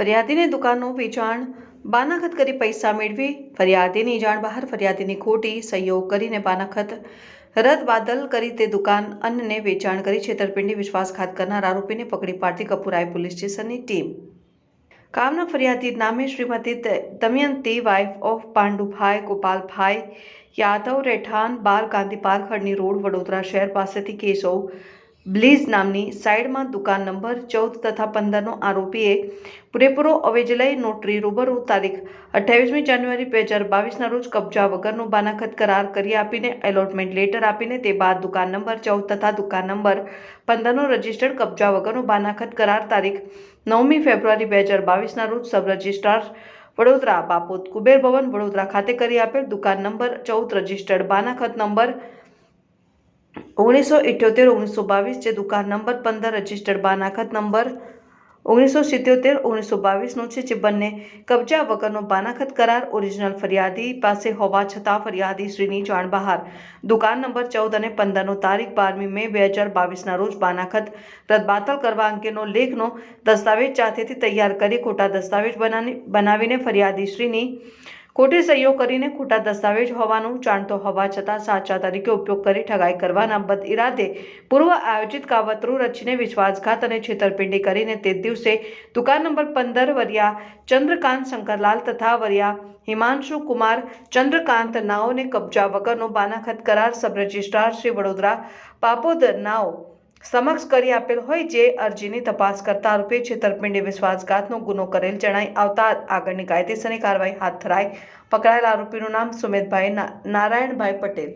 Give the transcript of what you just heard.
ફરિયાદીને દુકાનનું વેચાણ, બાનાખત કરી પૈસા મેળવી, ફરિયાદીની જાણ બહાર ફરિયાદીની ખોટી સહયોગ કરીને બાનાખત, રદ બાદલ કરી તે દુકાન અન્નને વેચાણ કરી છેતરપિંડી, વિશ્વાસઘાત કરનાર આરોપીને પકડી પાડતી કપુરાઈ પોલીસ સ્ટેશનની ટીમ. કામના ફરિયાદી નામે શ્રીમતી દમયંતી વાઇફ ઓફ પાંડુભાઈ ગોપાલભાઈ યાદવ, રહેઠાણ બાર ગાંધી પાર્ક રોડ, વડોદરા શહેર પાસેથી કેશવ બ્લીઝ નામની સાઇડમાં દુકાન નંબર ચૌદ તથા પંદરનો આરોપીએ પૂરેપૂરો અવેજલય નોટરી રૂબરૂ તારીખ અઠ્યાવીસમી જાન્યુઆરી બે હજાર બાવીસના રોજ કબજા વગરનો બાનાખત કરાર કરી આપીને, એલોટમેન્ટ લેટર આપીને તે બાદ દુકાન નંબર ચૌદ તથા દુકાન નંબર પંદરનો રજિસ્ટર્ડ કબજા વગરનો બાનાખત કરાર તારીખ નવમી ફેબ્રુઆરી બે હજાર બાવીસના રોજ સબ રજિસ્ટ્રાર વડોદરા બાપોત કુબેર ભવન વડોદરા ખાતે કરી આપેલ દુકાન નંબર ચૌદ રજિસ્ટર્ડ બાનાખત નંબર ઓગણીસો ઇઠ્યોતેર ઓગણીસો બાવીસ, જે દુકાન નંબર પંદર રજિસ્ટર્ડ બાનાખત નંબર ઓગણીસો સિત્યોતેર, ઓગણીસો બાવીસનો છે, જે બંને કબજા વગરનો બાનાખત કરાર, ઓરિજિનલ ફરિયાદી પાસે હોવા છતાં ફરિયાદી શ્રીની જાણ બહાર. દુકાન નંબર ચૌદ અને પંદરનો તારીખ બારમી મે બે હજાર બાવીસના રોજ બાનાખત રદબાતલ કરવા અંગેનો લેખનો દસ્તાવેજ જાતેથી તૈયાર કરી ખોટા દસ્તાવેજ બનાવી બનાવીને ફરિયાદી શ્રીની ખોટી સહીઓ કરીને ખોટા દસ્તાવેજ હોવાનું જાણતો હોવા છતાં સાચા તરીકે ઉપયોગ કરી ઠગાઈ કરવાના બદ ઇરાદે પૂર્વ આયોજિત કાવતરું રચીને વિશ્વાસઘાત અને છેતરપિંડી કરીને તે દિવસે દુકાન નંબર પંદર વરિયા ચંદ્રકાંત શંકરલાલ તથા વરિયા હિમાંશુ કુમાર ચંદ્રકાંત નાઓને કબજા વગરનો બાનાખત કરાર સબ રજિસ્ટ્રાર શ્રી વડોદરા પાપોદર નાઓ સમક્ષ કરી આપેલ હોય જે અરજીની તપાસ કરતા આરોપી છેતરપિંડી, વિશ્વાસઘાતનો ગુનો કરેલ જણાઈ આવતા આગળની કાયદેસરની કાર્યવાહી હાથ ધરાઈ પકડાયેલ આરોપીનું નામ સુમિતભાઈ નારાયણભાઈ પટેલ.